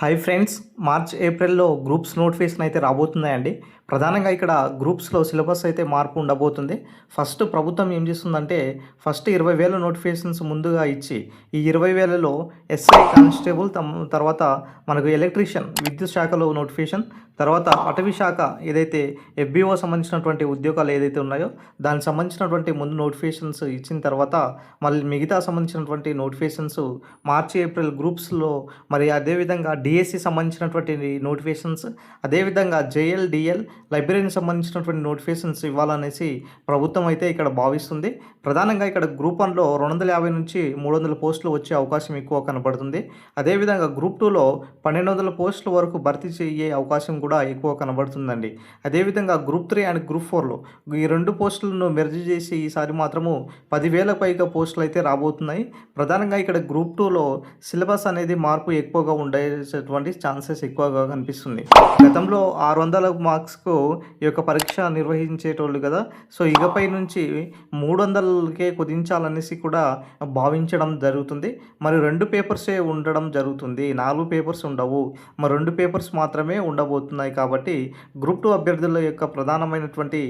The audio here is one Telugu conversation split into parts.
హాయ్ ఫ్రెండ్స్ మార్చ్ ఏప్రిల్లో గ్రూప్స్ నోటిఫికేషన్ అయితే రాబోతున్నాయండి. ప్రధానంగా ఇక్కడ గ్రూప్స్లో సిలబస్ అయితే మార్పు ఉండబోతుంది. ఫస్ట్ ప్రభుత్వం ఏం చేస్తుందంటే ఫస్ట్ ఇరవై వేల నోటిఫికేషన్స్ ముందుగా ఇచ్చి ఈ ఇరవై వేలలో ఎస్ఐ కానిస్టేబుల్ తమ్ తర్వాత మనకు ఎలక్ట్రీషియన్ విద్యుత్ శాఖలో నోటిఫికేషన్ తర్వాత అటవీ శాఖ ఏదైతే ఎఫ్బిఓ సంబంధించినటువంటి ఉద్యోగాలు ఏదైతే ఉన్నాయో దానికి సంబంధించినటువంటి ముందు నోటిఫికేషన్స్ ఇచ్చిన తర్వాత మళ్ళీ మిగతా సంబంధించినటువంటి నోటిఫికేషన్స్ మార్చి ఏప్రిల్ గ్రూప్స్లో మరి అదేవిధంగా డిఎస్సి సంబంధించినటువంటి నోటిఫికేషన్స్ అదేవిధంగా జేఎల్ డిఎల్ లైబ్రరీకి సంబంధించినటువంటి నోటిఫికేషన్స్ ఇవ్వాలనేసి ప్రభుత్వం అయితే ఇక్కడ భావిస్తుంది. ప్రధానంగా ఇక్కడ గ్రూప్ వన్లో రెండు వందల యాభై నుంచి మూడు వందల పోస్టులు వచ్చే అవకాశం ఎక్కువ కనబడుతుంది. అదేవిధంగా గ్రూప్ టూలో పన్నెండు వందల పోస్టుల వరకు భర్తీ చేయే అవకాశం కూడా ఎక్కువ కనబడుతుందండి. అదేవిధంగా గ్రూప్ త్రీ అండ్ గ్రూప్ ఫోర్లో ఈ రెండు పోస్టులను మెర్జ్ చేసి ఈసారి మాత్రము పదివేల పైగా పోస్టులు అయితే రాబోతున్నాయి. ప్రధానంగా ఇక్కడ గ్రూప్ టూలో సిలబస్ అనేది మార్పు ఎక్కువగా ఉండేటటువంటి ఛాన్సెస్ ఎక్కువగా కనిపిస్తుంది. గతంలో ఆరు వందల మార్క్స్కు ఈ యొక్క పరీక్ష నిర్వహించేటోళ్ళు కదా. సో ఇకపై నుంచి మూడు వందలకే కుదించాలనేసి కూడా భావించడం జరుగుతుంది. మరి రెండు పేపర్సే ఉండడం జరుగుతుంది. నాలుగు పేపర్స్ ఉండవు. మరి రెండు పేపర్స్ మాత్రమే ఉండబోతున్నాయి కాబట్టి గ్రూప్ టూ అభ్యర్థుల యొక్క ప్రధానమైనటువంటి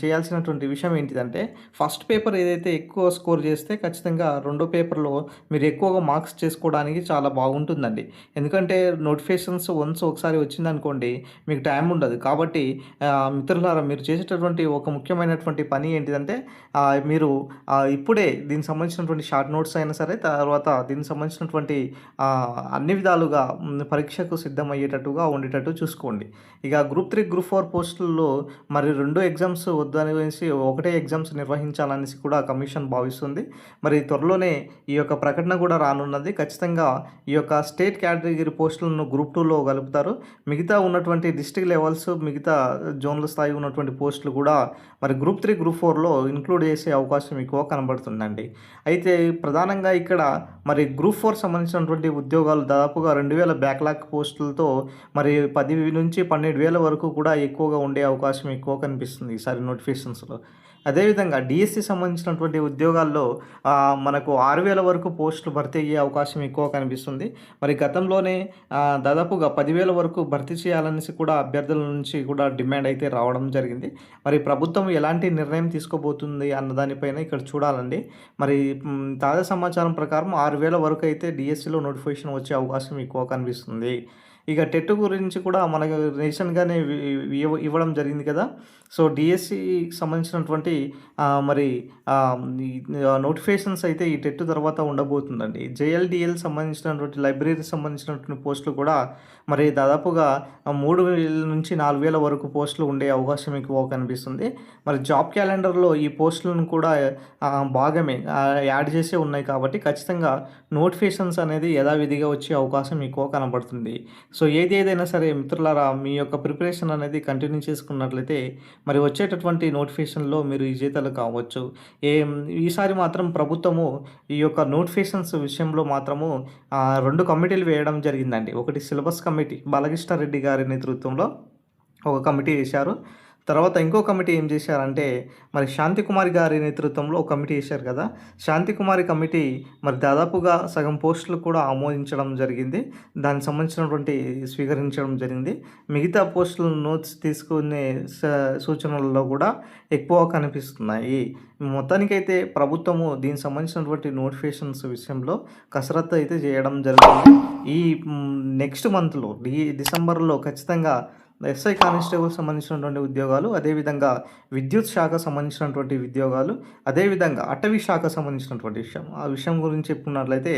చేయాల్సినటువంటి విషయం ఏంటిదంటే ఫస్ట్ పేపర్ ఏదైతే ఎక్కువ స్కోర్ చేస్తే ఖచ్చితంగా రెండో పేపర్లో మీరు ఎక్కువగా మార్క్స్ చేసుకోవడానికి చాలా బాగుంటుందండి. ఎందుకంటే నోటిఫికేషన్స్ వన్స్ ఒకసారి వచ్చిందనుకోండి మీకు టైం ఉండదు. కాబట్టి మిత్రులారా మీరు చేసేటటువంటి ఒక ముఖ్యమైనటువంటి పని ఏంటిదంటే మీరు ఇప్పుడే దీనికి సంబంధించినటువంటి షార్ట్ నోట్స్ అయినా సరే తర్వాత దీనికి సంబంధించినటువంటి అన్ని విధాలుగా పరీక్షకు సిద్ధమయ్యేటట్టుగా ఉండేటట్టు చూసుకోండి. ఇక గ్రూప్ త్రీ గ్రూప్ ఫోర్ పోస్టుల్లో మరి రెండు ఎగ్జామ్స్ వద్దనేసి ఒకటే ఎగ్జామ్స్ నిర్వహించాలనేసి కూడా కమిషన్ భావిస్తుంది. మరి త్వరలోనే ఈ యొక్క ప్రకటన కూడా రానున్నది. ఖచ్చితంగా ఈ యొక్క స్టేట్ కేటగిరీ పోస్టులను గ్రూప్ టూలో కలుపుతారు. మిగతా ఉన్నటువంటి డిస్టిక్ లెవెల్స్ మిగతా జోన్ల స్థాయి ఉన్నటువంటి పోస్టులు కూడా మరి గ్రూప్ త్రీ గ్రూప్ ఫోర్లో ఇంక్లూడ్ చేసే అవకాశం ఎక్కువ కనబడుతుందండి. అయితే ప్రధానంగా ఇక్కడ మరి గ్రూప్ ఫోర్ సంబంధించినటువంటి ఉద్యోగాలు దాదాపుగా రెండు వేల బ్యాక్లాగ్ పోస్టులతో మరి పది నుంచి పన్నెండు వేల వరకు కూడా ఎక్కువగా ఉండే అవకాశం ఎక్కువ కనిపిస్తుంది ఈసారి నోటిఫికేషన్స్లో. అదేవిధంగా డిఎస్సి సంబంధించినటువంటి ఉద్యోగాల్లో మనకు ఆరు వేల వరకు పోస్టులు భర్తీ అయ్యే అవకాశం ఎక్కువ కనిపిస్తుంది. మరి గతంలోనే దాదాపుగా పదివేల వరకు భర్తీ చేయాలనేసి కూడా అభ్యర్థుల నుంచి కూడా డిమాండ్ అయితే రావడం జరిగింది. మరి ప్రభుత్వం ఎలాంటి నిర్ణయం తీసుకోబోతుంది అన్న దానిపైన ఇక్కడ చూడాలండి. మరి తాజా సమాచారం ప్రకారం ఆరు వేల వరకు అయితే డిఎస్సిలో నోటిఫికేషన్ వచ్చే అవకాశం ఎక్కువ కనిపిస్తుంది. ఇక టెట్ గురించి కూడా మనకు రీసెంట్గానే ఇవ్వడం జరిగింది కదా. సో డిఎస్సికి సంబంధించినటువంటి మరి నోటిఫికేషన్స్ అయితే ఈ టెట్ తర్వాత ఉండబోతుందండి. జేఎల్డిఎల్ సంబంధించినటువంటి లైబ్రరీ సంబంధించినటువంటి పోస్టులు కూడా మరి దాదాపుగా మూడు వేల నుంచి నాలుగు వేల వరకు పోస్టులు ఉండే అవకాశం ఎక్కువ కనిపిస్తుంది. మరి జాబ్ క్యాలెండర్లో ఈ పోస్టులను కూడా భాగమే యాడ్ చేసే ఉన్నాయి కాబట్టి ఖచ్చితంగా నోటిఫికేషన్స్ అనేది యథావిధిగా వచ్చే అవకాశం ఎక్కువ కనబడుతుంది. సో ఏది ఏదైనా సరే మిత్రులారా మీ యొక్క ప్రిపరేషన్ అనేది కంటిన్యూ చేసుకున్నట్లయితే మరి వచ్చేటటువంటి నోటిఫికేషన్లో మీరు విజేతలు కావచ్చు. ఏ ఈసారి మాత్రం ప్రభుత్వము ఈ యొక్క నోటిఫికేషన్స్ విషయంలో మాత్రము రెండు కమిటీలు వేయడం జరిగిందండి. ఒకటి సిలబస్ కమిటీ బాలకృష్ణారెడ్డి గారి నేతృత్వంలో ఒక కమిటీ వేశారు. తర్వాత ఇంకో కమిటీ ఏం చేశారంటే మరి శాంతికుమారి గారి నేతృత్వంలో ఒక కమిటీ వేశారు కదా. శాంతికుమారి కమిటీ మరి దాదాపుగా సగం పోస్టులు కూడా ఆమోదించడం జరిగింది. దానికి సంబంధించినటువంటి స్వీకరించడం జరిగింది. మిగతా పోస్టుల నోట్స్ తీసుకునే స- సూచనలలో కూడా ఎక్కువ కనిపిస్తున్నాయి. మొత్తానికైతే ప్రభుత్వము దీనికి సంబంధించినటువంటి నోటిఫికేషన్స్ విషయంలో కసరత్తు అయితే చేయడం జరిగింది. ఈ నెక్స్ట్ మంత్లో డి డిసెంబర్లో ఖచ్చితంగా ఎస్ఐ కానిస్టేబుల్ సంబంధించినటువంటి ఉద్యోగాలు అదేవిధంగా విద్యుత్ శాఖ సంబంధించినటువంటి ఉద్యోగాలు అదేవిధంగా అటవీ శాఖ సంబంధించినటువంటి విషయం. ఆ విషయం గురించి చెప్పుకున్నట్లయితే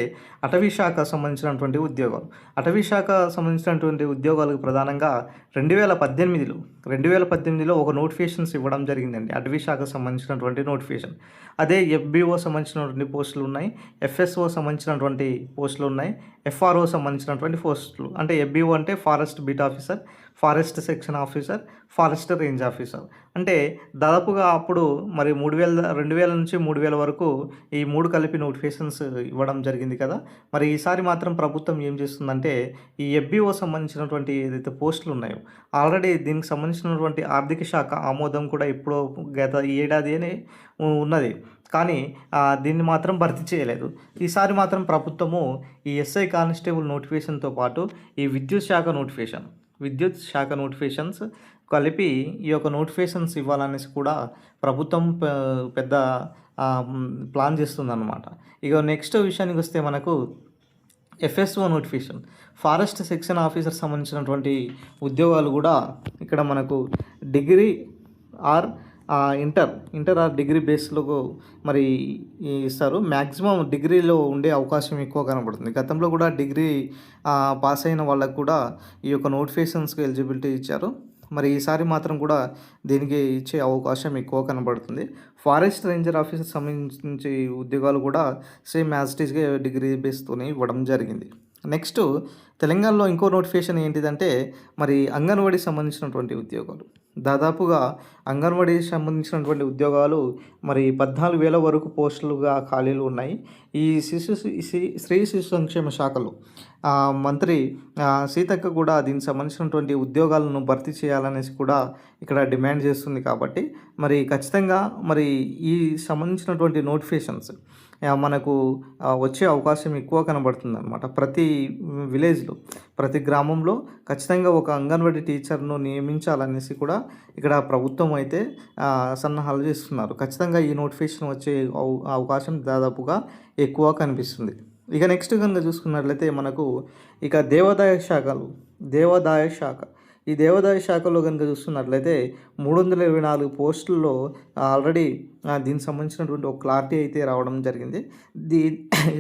అటవీ శాఖ సంబంధించినటువంటి ఉద్యోగాలు. అటవీ శాఖ సంబంధించినటువంటి ఉద్యోగాలకు ప్రధానంగా రెండు వేల పద్దెనిమిదిలో రెండు వేల పద్దెనిమిదిలో ఒక నోటిఫికేషన్స్ ఇవ్వడం జరిగిందండి. అటవీ శాఖ సంబంధించినటువంటి నోటిఫికేషన్. అదే ఎఫ్బిఓ సంబంధించినటువంటి పోస్టులు ఉన్నాయి ఎఫ్ఎస్ఓ సంబంధించినటువంటి పోస్టులు ఉన్నాయి ఎఫ్ఆర్ఓ సంబంధించినటువంటి పోస్టులు. అంటే ఎఫ్బిఓ అంటే forest beat officer forest forest section officer forest range officer. అంటే దాదాపుగా అప్పుడు మరి మూడు వేల రెండు వేల నుంచి మూడు వేల వరకు ఈ మూడు కలిపి నోటిఫికేషన్స్ ఇవ్వడం జరిగింది కదా. మరి ఈసారి మాత్రం ప్రభుత్వం ఏం చేస్తుందంటే ఈ ఎఫ్బిఓ సంబంధించినటువంటి ఏదైతే పోస్టులు ఉన్నాయో ఆల్రెడీ దీనికి సంబంధించినటువంటి ఆర్థిక శాఖ ఆమోదం కూడా ఎప్పుడో గత ఏడాది అని ఉన్నది. కానీ దీన్ని మాత్రం భర్తీ చేయలేదు. ఈసారి మాత్రం ప్రభుత్వము ఈ ఎస్ఐ కానిస్టేబుల్ నోటిఫికేషన్తో పాటు ఈ విద్యుత్ శాఖ నోటిఫికేషన్ విద్యుత్ శాఖ నోటిఫికేషన్స్ కలిపి ఈ యొక్క నోటిఫికేషన్స్ ఇవ్వాలనేసి కూడా ప్రభుత్వం పెద్ద ప్లాన్ చేస్తుందన్నమాట. ఇక నెక్స్ట్ విషయానికి వస్తే మనకు FSO notification. Forest section officer సంబంధించినటువంటి ఉద్యోగాలు కూడా ఇక్కడ మనకు degree or inter inter or degree బేస్లో మరి ఇస్తారు. మ్యాక్సిమం డిగ్రీలో ఉండే అవకాశం ఎక్కువ కనబడుతుంది. గతంలో కూడా డిగ్రీ పాస్ అయిన వాళ్ళకు కూడా ఈ యొక్క నోటిఫికేషన్స్కి ఎలిజిబిలిటీ ఇచ్చారు. మరి ఈసారి మాత్రం కూడా దీనికి ఇచ్చే అవకాశం ఎక్కువ కనబడుతుంది. ఫారెస్ట్ రేంజర్ ఆఫీసర్ సంబంధించి ఉద్యోగాలు కూడా సేమ్ యాజ్ ఇట్ డిగ్రీ బేస్తోనే ఇవ్వడం జరిగింది. నెక్స్ట్ తెలంగాణలో ఇంకో నోటిఫికేషన్ ఏంటిదంటే మరి అంగన్వాడీ సంబంధించినటువంటి ఉద్యోగాలు. దాదాపుగా అంగన్వాడీ సంబంధించినటువంటి ఉద్యోగాలు మరి పద్నాలుగు వేల వరకు పోస్టులుగా ఖాళీలు ఉన్నాయి. ఈ శిశు శ్రీ- స్త్రీ శిశు సంక్షేమ శాఖలు మంత్రి సీతక్క కూడా దీనికి సంబంధించినటువంటి ఉద్యోగాలను భర్తీ చేయాలనేసి కూడా ఇక్కడ డిమాండ్ చేస్తుంది కాబట్టి మరి ఖచ్చితంగా మరి ఈ సంబంధించినటువంటి నోటిఫికేషన్స్ మనకు వచ్చే అవకాశం ఎక్కువ కనబడుతుంది అనమాట ప్రతి విలేజ్లో ప్రతి గ్రామంలో ఖచ్చితంగా ఒక అంగన్వాడీ టీచర్ను నియమించాలనేసి కూడా ఇక్కడ ప్రభుత్వం అయితే సన్నాహాలు చేస్తున్నారు. ఖచ్చితంగా ఈ నోటిఫికేషన్ వచ్చే అవ- అవకాశం దాదాపుగా ఎక్కువ కనిపిస్తుంది. ఇక నెక్స్ట్ కనుక చూసుకున్నట్లయితే మనకు ఇక దేవాదాయ శాఖలు దేవాదాయ శాఖ ఈ దేవాదాయ శాఖలో కనుక చూస్తున్నట్లయితే మూడు వందల ఇరవై నాలుగు పోస్టుల్లో ఆల్రెడీ దీనికి సంబంధించినటువంటి ఒక క్లారిటీ అయితే రావడం జరిగింది. దీ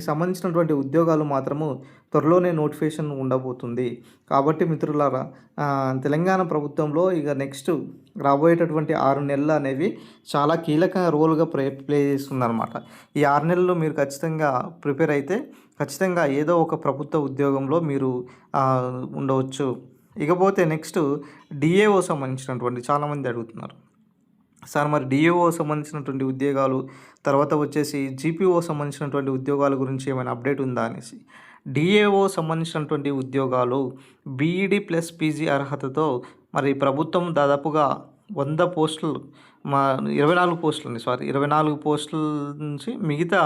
సంబంధించినటువంటి ఉద్యోగాలు మాత్రము త్వరలోనే నోటిఫికేషన్ ఉండబోతుంది. కాబట్టి మిత్రులారా తెలంగాణ ప్రభుత్వంలో ఇక నెక్స్ట్ రాబోయేటటువంటి ఆరు నెలలు అనేవి చాలా కీలక రోల్గా ప్లే ప్లే చేస్తుందన్నమాట. ఈ ఆరు నెలలు మీరు ఖచ్చితంగా ప్రిపేర్ అయితే ఖచ్చితంగా ఏదో ఒక ప్రభుత్వ ఉద్యోగంలో మీరు ఉండవచ్చు. ఇకపోతే నెక్స్ట్ డిఏఓ సంబంధించినటువంటి చాలామంది అడుగుతున్నారు. సార్ మరి డిఏఓ సంబంధించినటువంటి ఉద్యోగాలు తర్వాత వచ్చేసి జీపీఓ సంబంధించినటువంటి ఉద్యోగాల గురించి ఏమైనా అప్డేట్ ఉందా అనేసి. డిఏఓ సంబంధించినటువంటి ఉద్యోగాలు బీఈడి ప్లస్ పీజీ అర్హతతో మరి ప్రభుత్వం దాదాపుగా వంద పోస్టులు మా ఇరవై నాలుగు పోస్టులు అండి సారీ ఇరవై నాలుగు పోస్టుల నుంచి మిగతా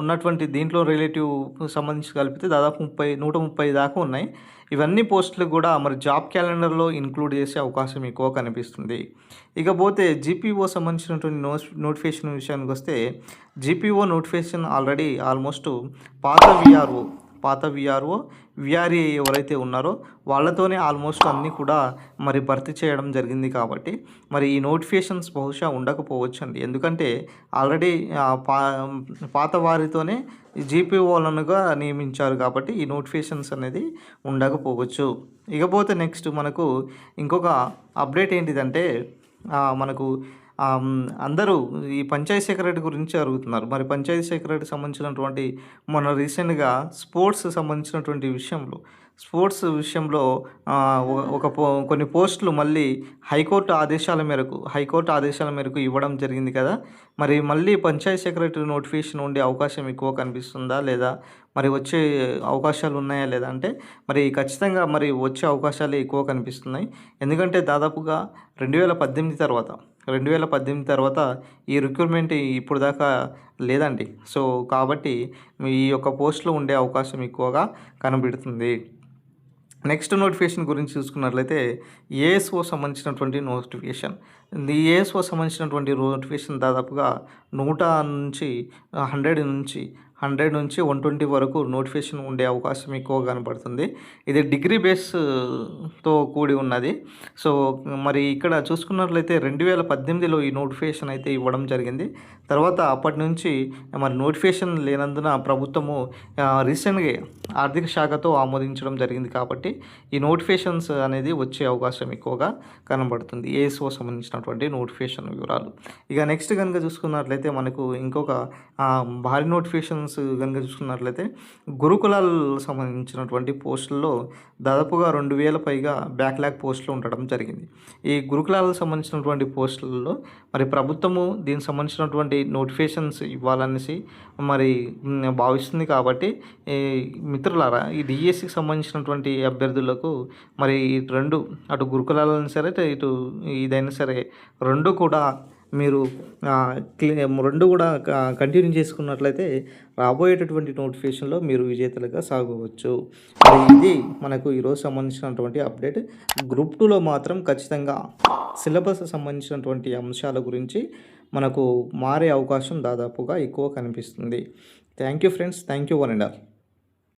ఉన్నటువంటి దీంట్లో రిలేటివ్ సంబంధించి కలిపితే దాదాపు ముప్పై నూట ముప్పై దాకా ఉన్నాయి. ఇవన్నీ పోస్టులు కూడా మరి జాబ్ క్యాలెండర్లో ఇంక్లూడ్ చేసే అవకాశం ఎక్కువ కనిపిస్తుంది. ఇకపోతే జీపీఓ సంబంధించినటువంటి నో నోటిఫికేషన్ విషయానికి వస్తే జీపీఓ నోటిఫికేషన్ ఆల్రెడీ ఆల్మోస్ట్ పాత విఆర్ఓ పాత విఆర్ఓ విఆర్ఏ ఎవరైతే ఉన్నారో వాళ్ళతోనే ఆల్మోస్ట్ అన్నీ కూడా మరి భర్తీ చేయడం జరిగింది కాబట్టి మరి ఈ నోటిఫికేషన్స్ బహుశా ఉండకపోవచ్చు అండి ఎందుకంటే ఆల్రెడీ పా పాత వారితోనే జీపీఓలనుగా నియమించారు కాబట్టి ఈ నోటిఫికేషన్స్ అనేది ఉండకపోవచ్చు. ఇకపోతే నెక్స్ట్ మనకు ఇంకొక అప్డేట్ ఏంటిదంటే మనకు అందరూ ఈ పంచాయతీ సెక్రటరీ గురించి అడుగుతున్నారు. మరి పంచాయతీ సెక్రటరీకి సంబంధించినటువంటి మొన్న రీసెంట్గా స్పోర్ట్స్ సంబంధించినటువంటి విషయంలో స్పోర్ట్స్ విషయంలో ఒక- పో కొన్ని పోస్టులు మళ్ళీ హైకోర్టు ఆదేశాల మేరకు హైకోర్టు ఆదేశాల మేరకు ఇవ్వడం జరిగింది కదా? మరి మళ్ళీ పంచాయత్ సెక్రటరీ నోటిఫికేషన్ ఉండే అవకాశం ఎక్కువ కనిపిస్తుందా లేదా? మరి వచ్చే అవకాశాలు ఉన్నాయా లేదా? అంటే మరి ఖచ్చితంగా మరి వచ్చే అవకాశాలు ఎక్కువ కనిపిస్తున్నాయి. ఎందుకంటే దాదాపుగా రెండు వేల పద్దెనిమిది తర్వాత రెండు వేల పద్దెనిమిది తర్వాత ఈ రిక్రూట్మెంట్ ఇప్పుడు దాకా లేదండి. సో కాబట్టి ఈ యొక్క పోస్టులో ఉండే అవకాశం ఎక్కువగా కనబడుతుంది. నెక్స్ట్ నోటిఫికేషన్ గురించి చూసుకున్నట్లయితే ఏఎస్ఓ సంబంధించినటువంటి నోటిఫికేషన్. ఈ ఏఎస్ఓ సంబంధించినటువంటి నోటిఫికేషన్ దాదాపుగా నూట నుంచి హండ్రెడ్ నుంచి హండ్రెడ్ నుంచి వన్ ట్వంటీ వరకు నోటిఫికేషన్ ఉండే అవకాశం ఎక్కువ కనపడుతుంది ఇది డిగ్రీ బేస్తో కూడి ఉన్నది. సో మరి ఇక్కడ చూసుకున్నట్లయితే రెండు వేల పద్దెనిమిదిలో ఈ నోటిఫికేషన్ అయితే ఇవ్వడం జరిగింది. తర్వాత అప్పటి నుంచి మరి నోటిఫికేషన్ లేనందున ప్రభుత్వము రీసెంట్గా ఆర్థిక శాఖతో ఆమోదించడం జరిగింది కాబట్టి ఈ నోటిఫికేషన్స్ అనేది వచ్చే అవకాశం ఎక్కువగా కనబడుతుంది. ఏఎస్ఓ సంబంధించినటువంటి నోటిఫికేషన్ వివరాలు. ఇక నెక్స్ట్ కనుక చూసుకున్నట్లయితే మనకు ఇంకొక భారీ నోటిఫికేషన్స్ కనుక చూసుకున్నట్లయితే గురుకులాలకు సంబంధించినటువంటి పోస్టుల్లో దాదాపుగా రెండు వేల పైగా బ్యాక్లాగ్ పోస్టులు ఉండడం జరిగింది. ఈ గురుకులాలకు సంబంధించినటువంటి పోస్టులలో మరి ప్రభుత్వము దీనికి సంబంధించినటువంటి నోటిఫికేషన్స్ ఇవ్వాలనేసి మరి భావిస్తుంది కాబట్టి ఈ మిత్రులారా ఈ డిఎస్సికి సంబంధించినటువంటి అభ్యర్థులకు మరి రెండు అటు గురుకులాలైనా సరే ఇటు ఇదైనా సరే రెండు కూడా మీరు రెండు కూడా కంటిన్యూ చేసుకున్నట్లయితే రాబోయేటటువంటి నోటిఫికేషన్లో మీరు విజేతలుగా సాగవచ్చు. మరి ఇది మనకు ఈరోజు సంబంధించినటువంటి అప్డేట్ గ్రూప్ టూలో మాత్రం ఖచ్చితంగా సిలబస్ సంబంధించినటువంటి అంశాల గురించి మనకు మారే అవకాశం దాదాపుగా ఎక్కువ కనిపిస్తుంది. Thank you friends thank you one and all